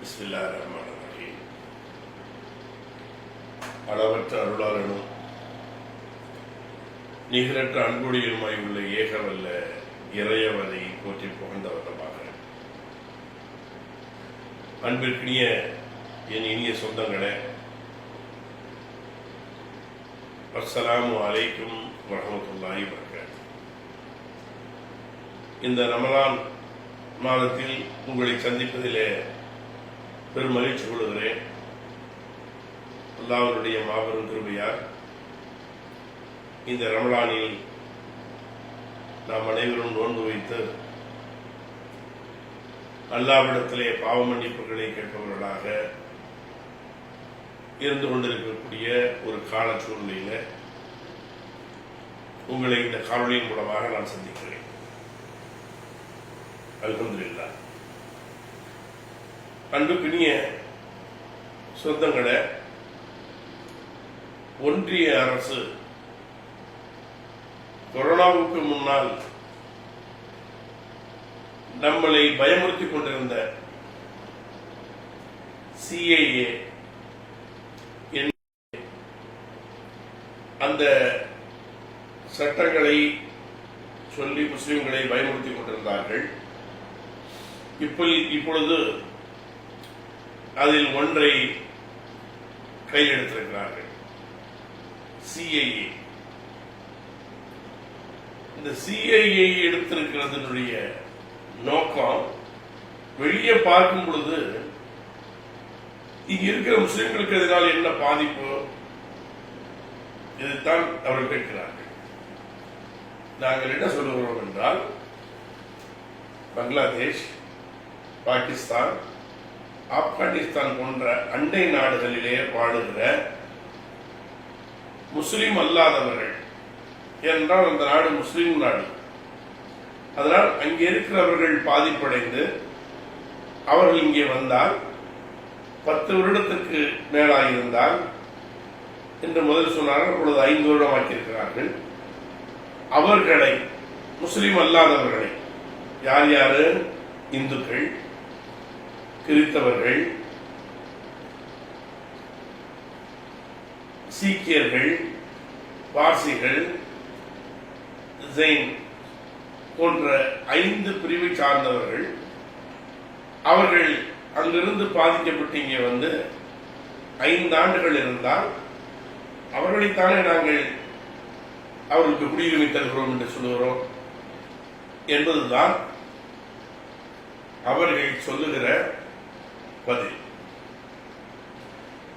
பிஸ்மில்லா ரஹ்மான் ரஹீம் அளவற்ற அருளாளனும் நிகரற்ற அன்புடையுமாய் உள்ள ஏகவல்ல இறையவரை போற்றி புகழ்ந்தவனமாக அன்பிற்கினிய என் இனிய சொந்தங்களே அஸ்ஸலாமு அலைக்கும் வரஹமத்துல்லாஹி வபரகாத்துஹு இந்த ரமலான் மாதத்தில் உங்களை சந்திப்பதிலே பெரும் மகிழ்ச்சி கொள்கிறேன். அல்லாஹ்வுடைய மாபெரும் கிருபையால் இந்த ரமலானில் நாம் அனைவரும் நோன்பு வைத்து அல்லாவிடத்திலே பாவ மன்னிப்புகளை கேட்பவர்களாக இருந்து கொண்டிருக்கக்கூடிய ஒரு கால சூழ்நிலையில் உங்களை இந்த காணொலியின் மூலமாக நான் சந்திக்கிறேன். அல்ஹம்துலில்லாஹ். அன்புக்கினிய சொந்தங்களை ஒன்றிய அரசு கொரோனாவுக்கு முன்னால் நம்மளை பயமுறுத்திக் கொண்டிருந்த சிஏஏ அந்த சட்டங்களை சொல்லி முஸ்லிம்களை பயமுறுத்திக் கொண்டிருந்தார்கள். இப்போ இப்பொழுது அதில் ஒன்றை கையெழுத்திருக்கிறார்கள் சிஐஏ இந்த சிஐஏ எடுத்திருக்கிறதுனுடைய நோக்கம் வெளியே பார்க்கும் பொழுது இங்க இருக்கிற முஸ்லிம்களுக்கு இதனால் என்ன பாதிப்பு? இதைத்தான் அவர்கள் கேட்கிறார்கள். நாங்கள் என்ன சொல்லுகிறோம் என்றால் பங்களாதேஷ் பாகிஸ்தான் ஆப்கானிஸ்தான் போன்ற அண்டை நாடுகளிலே வாழுகிற முஸ்லிம் அல்லாதவர்கள். என்றால் அந்த நாடு முஸ்லிம் நாடு. அதனால் அங்கே இருக்கிறவர்கள் பாதிப்படைந்து அவர்கள் இங்கே வந்தால் பத்து வருடத்திற்கு மேலாயிருந்தால் என்று முதல் சொன்னார்கள் அப்பொழுது ஐந்து வருடம் ஆக்கியிருக்கிறார்கள் அவர்களை முஸ்லிம் அல்லாதவர்களை யார் யாரு? இந்துக்கள். கிறித்தவர்கள் சீக்கியர்கள் பார்சிகள் ஜெயின் போன்ற ஐந்து பிரிவை சார்ந்தவர்கள் அவர்கள் அங்கிருந்து பாதிக்கப்பட்டு இங்கே வந்து ஐந்து ஆண்டுகள் இருந்தால் அவர்களைத்தானே நாங்கள் அவர்களுக்கு குடியுரிமை தருகிறோம் என்று சொல்லுகிறோம் என்பதுதான் அவர்கள் சொல்லுகிற பதில்.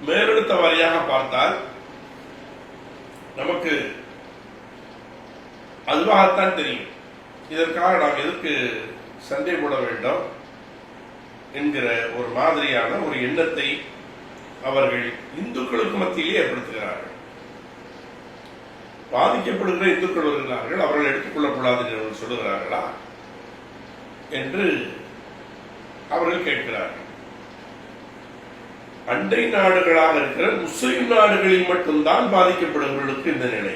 மேலெடுத்த வாரியாக பார்த்தால் நமக்கு அதுவாகத்தான் தெரியும். இதற்காக நாம் எதற்கு சண்டை போட வேண்டும் என்கிற ஒரு மாதிரியான ஒரு எண்ணத்தை அவர்கள் இந்துக்களுக்கு மத்தியிலே ஏற்படுத்துகிறார்கள். பாதிக்கப்படுகிற இந்துக்கள் வருகிறார்கள் அவர்கள் எடுத்துக்கொள்ளக்கூடாது என்று சொல்லுகிறார்களா? என்று அவர்கள் கேட்கிறார்கள். அண்டை நாடுகளாக இருக்கிற முஸ்லிம் நாடுகளில் மட்டும்தான் பாதிக்கப்படுபவர்களுக்கு இந்த நிலை.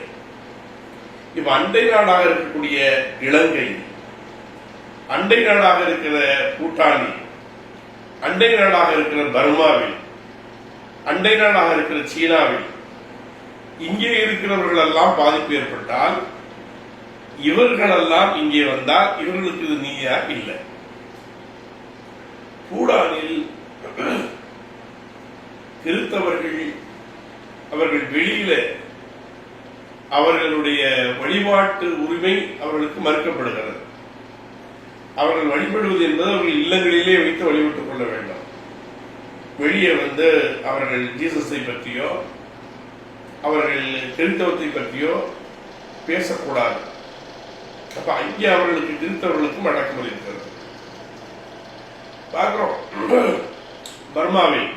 இப்ப அண்டை நாடாக இருக்கக்கூடிய இலங்கை அண்டை நாடாக இருக்கிற பூட்டானி அண்டை நாடாக இருக்கிற பர்மாவில் அண்டை நாடாக இருக்கிற சீனாவில் இங்கே இருக்கிறவர்கள் எல்லாம் பாதிப்பு ஏற்பட்டால் இவர்களெல்லாம் இங்கே வந்தால் இவர்களுக்கு இது நீயா? இல்லை. பூடானில் கிறித்தவர்கள் அவர்கள் வெளியில அவர்களுடைய வழிபாட்டு உரிமை அவர்களுக்கு மறுக்கப்படுகிறது. அவர்கள் வழிபடுவது என்பது அவர்கள் இல்லங்களிலே வைத்து வழிபட்டுக் கொள்ள வேண்டும். வெளியே வந்து அவர்கள் ஜீசஸை பற்றியோ அவர்கள் கிறித்தவத்தை பற்றியோ பேசக்கூடாது. அப்ப அங்கே அவர்களுக்கு கிறித்தவர்களுக்கும் அடக்குமுறை இருக்கிறது. பார்க்கிறோம். பர்மாவில்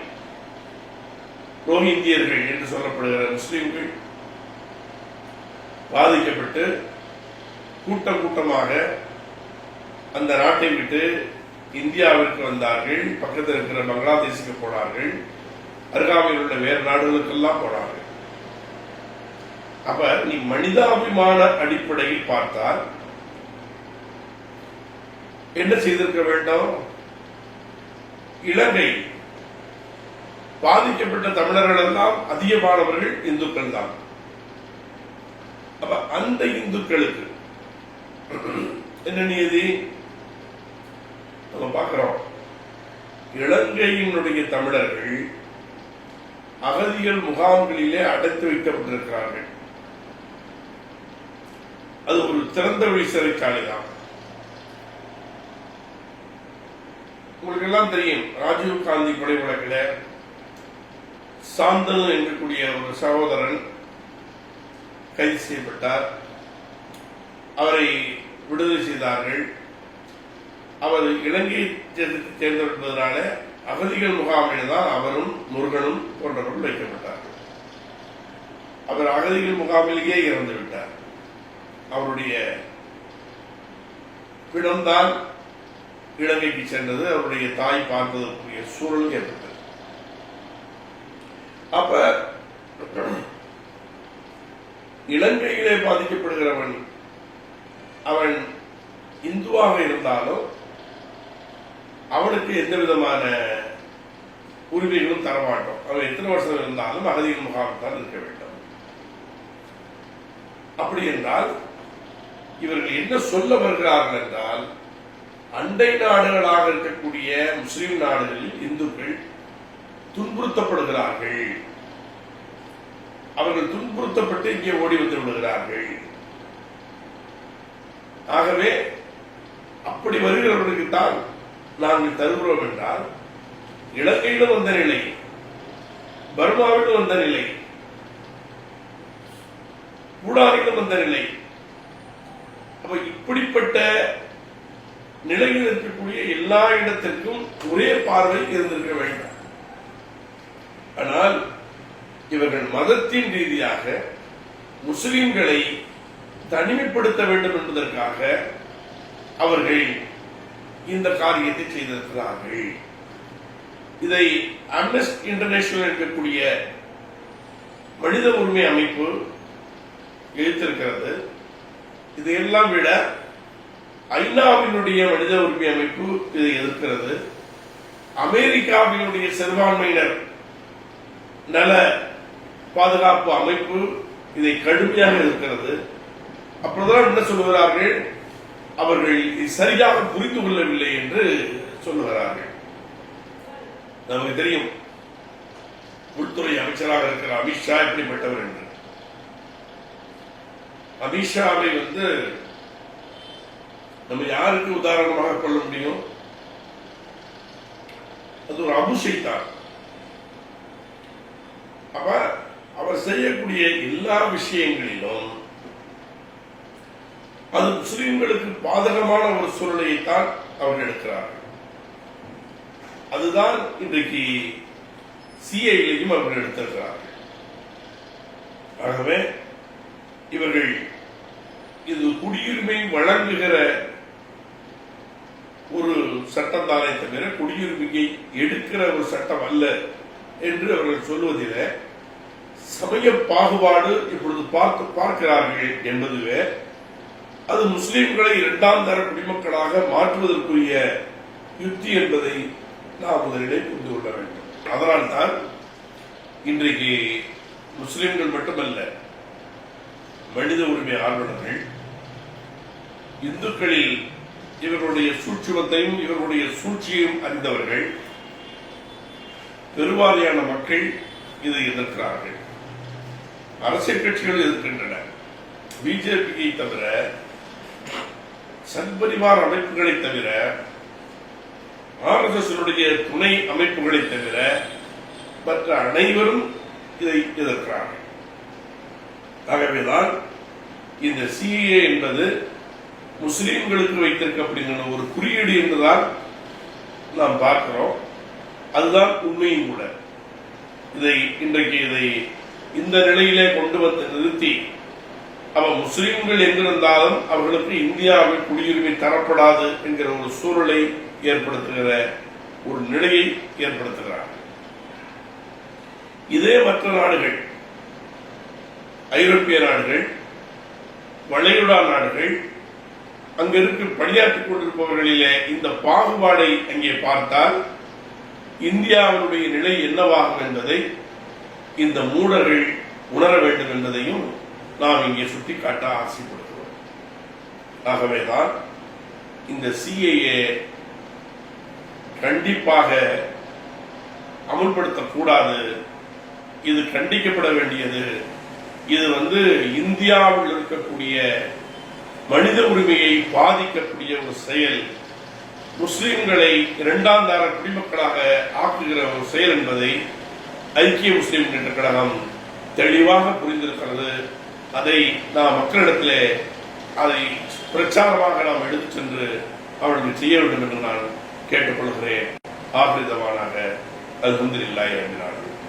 ரோஹிந்தியர்கள் என்று சொல்லப்படுகிற முஸ்லிம்கள் பாதிக்கப்பட்டு கூட்டம் கூட்டமாக அந்த நாட்டை விட்டு இந்தியாவிற்கு வந்தார்கள். பக்கத்தில் இருக்கிற பங்களாதேஷுக்கு போனார்கள். அருகாமையில் உள்ள வேறு நாடுகளுக்கெல்லாம் போனார்கள். அப்ப நீ மனிதாபிமான அடிப்படையில் பார்த்தால் என்ன செய்திருக்க வேண்டும்? இலங்கை பாதிக்கப்பட்ட தமிழர்கள் எல்லாம் அதிகமானவர்கள் இந்துக்கள் தான் அப்ப அந்த இந்துக்களுக்கு என்ன நியதி? நம்ம பார்க்கிறோம். இலங்கையினுடைய தமிழர்கள் அகதிகள் முகாம்களிலே அடைத்து வைக்கப்பட்டிருக்கிறார்கள். அது ஒரு திறந்த வழி சிறைச்சாலை தான் உங்களுக்கு எல்லாம் தெரியும் ராஜீவ் காந்தி கொலை வழக்கில் சாந்தனு என்கக்கூடிய ஒரு சகோதரன் கைது செய்யப்பட்டார். அவரை விடுதலை செய்தார்கள். அவர் இலங்கையை சேர்ந்து தேர்ந்தெடுப்பதனால அகதிகள் முகாமில் தான் அவரும் முருகனும் போன்றவர்கள் வைக்கப்பட்டார்கள். அவர் அகதிகள் முகாமிலேயே இறந்து விட்டார். அவருடைய பிணம்தான் இலங்கைக்கு சென்றது. அவருடைய தாய் பார்ப்பதற்குரிய சூழல் ஏற்பட்டது. அப்ப இலங்கையிலே பாதிக்கப்படுகிறவன் அவன் இந்துவாக இருந்தாலும் அவனுக்கு எந்த விதமான உரிமைகளும் தரமாட்டோம். அவன் எத்தனை வருஷம் இருந்தாலும் அகதியின் முகாம் தான் இருக்க வேண்டும். அப்படி என்றால் இவர்கள் என்ன சொல்ல வருகிறார்கள் என்றால் அண்டை நாடுகளாக இருக்கக்கூடிய முஸ்லிம் நாடுகளில் இந்துக்கள் துன்புறுத்தப்படுகிறார்கள். அவர்கள் துன்புறுத்தப்பட்டு இங்கே ஓடி வந்து விடுகிறார்கள். ஆகவே அப்படி வருகிறவர்களுக்கு தான் நாங்கள் தருகிறோம் என்றால் இலங்கையிலும் வந்த நிலை பர்மாவிலும் வந்த நிலை பூடானிலும் வந்த நிலை அப்ப இப்படிப்பட்ட நிலையில் இருக்கக்கூடிய எல்லா இடத்திற்கும் ஒரே பார்வை இருந்திருக்க வேண்டும். ஆனால் இவர்கள் மதத்தின் ரீதியாக முஸ்லிம்களை தனிமைப்படுத்த வேண்டும் என்பதற்காக அவர்கள் இந்த காரியத்தை செய்திருக்கிறார்கள். இதை அம்னஸ்ட் இன்டர்நேஷனல் இருக்கக்கூடிய மனித உரிமை அமைப்பு எழுத்திருக்கிறது இதையெல்லாம் விட ஐநாவினுடைய மனித உரிமை அமைப்பு இதை எதிர்க்கிறது. அமெரிக்காவினுடைய சிறுபான்மையினர் நல பாதுகாப்பு அமைப்பு இதை கடுமையாக இருக்கிறது அப்பொழுதுதான் என்ன சொல்லுகிறார்கள்? அவர்கள் இதை சரியாக புரிந்து கொள்ளவில்லை என்று சொல்லுகிறார்கள். நமக்கு தெரியும் உள்துறை அமைச்சராக இருக்கிற அமித்ஷா எப்படிப்பட்டவர் என்று. அமித்ஷாவை வந்து நம்ம யாருக்கு உதாரணமாக கொள்ள முடியும்? அது ஒரு அபுஷைத்தான் அப்ப அவர் செய்யக்கூடிய எல்லா விஷயங்களிலும் அது முஸ்லிம்களுக்கு பாதகமான ஒரு சூழ்நிலையைத்தான் அவர்கள் எடுக்கிறார்கள். அதுதான் இன்றைக்கு சிஐலையும் அவர்கள் எடுத்திருக்கிறார்கள். ஆகவே இவர்கள் இது குடியுரிமை வழங்குகிற ஒரு சட்டம் தானே தவிர குடியுரிமையை எடுக்கிற ஒரு சட்டம் அல்ல என்று அவர்கள் சொல்வதில் சமய பாகுபாடு இப்பொழுது பார்த்து பார்க்கிறார்கள் என்பதுவே அது முஸ்லிம்களை இரண்டாம் தர குடிமக்களாக மாற்றுவதற்குரிய யுக்தி என்பதை நாம் முதலிலே புரிந்து கொள்ள வேண்டும். அதனால்தான் இன்றைக்கு முஸ்லிம்கள் மட்டுமல்ல மனித உரிமை ஆர்வலர்கள் இந்துக்களில் இவர்களுடைய சூட்சுமத்தையும் இவர்களுடைய சூழ்ச்சியையும் அறிந்தவர்கள் பெருவாரியான மக்கள் இதை எதிர்க்கிறார்கள். அரசியல் கட்சிகள் எதிர்க்கின்றன. பிஜேபியை தவிர சத்பரிவார் அமைப்புகளை தவிர ஆர்எஸ்எஸ் துணை அமைப்புகளை தவிர மற்ற அனைவரும் இதை எதிர்க்கிறார்கள். ஆகவேதான் இந்த சிஏ என்பது முஸ்லீம்களுக்கு வைத்திருக்கப்படுகின்ற ஒரு குறியீடு என்றுதான் நாம் பார்க்கிறோம். அதுதான் உண்மையும் கூட. இதை இன்றைக்கு இதை இந்த நிலையிலே கொண்டு வந்து நிறுத்தி அவன் முஸ்லிம்கள் எங்கிருந்தாலும் அவர்களுக்கு இந்தியாவில் குடியுரிமை தரப்படாது என்கிற ஒரு சூழலை ஏற்படுத்துகிற ஒரு நிலையை ஏற்படுத்துகிறார் இதே மற்ற நாடுகள் ஐரோப்பிய நாடுகள் வளைகுடா நாடுகள் அங்க இருக்கு பணியாற்றிக் கொண்டிருப்பவர்களிலே இந்த பாகுபாடை அங்கே பார்த்தால் இந்தியாவினுடைய நிலை என்னவாகும் என்பதை இந்த மூடர்கள் உணர வேண்டும் என்பதையும் நாம் இங்கே சுட்டிக்காட்ட ஆசைப்படுகிறோம். ஆகவேதான் இந்த சிஏஏ கண்டிப்பாக அமுல்படுத்தக்கூடாது. இது கண்டிக்கப்பட வேண்டியது. இது வந்து இந்தியாவில் இருக்கக்கூடிய மனித உரிமையை பாதிக்கக்கூடிய ஒரு செயல். முஸ்லிம்களை இரண்டாம் தர குடிமக்களாக ஆக்குகிற ஒரு செயல் என்பதை ஐக்கிய முஸ்லிம் முன்னேற்ற கழகம் தெளிவாக புரிந்திருக்கிறது. அதை நாம் மக்களிடத்திலே அதை பிரச்சாரமாக நாம் எடுத்துச் சென்று அவர்களுக்கு செய்ய வேண்டும் என்று நான் கேட்டுக்கொள்கிறேன். ஆபிரிதமானாக அது முந்திரில்லாய் என்றார்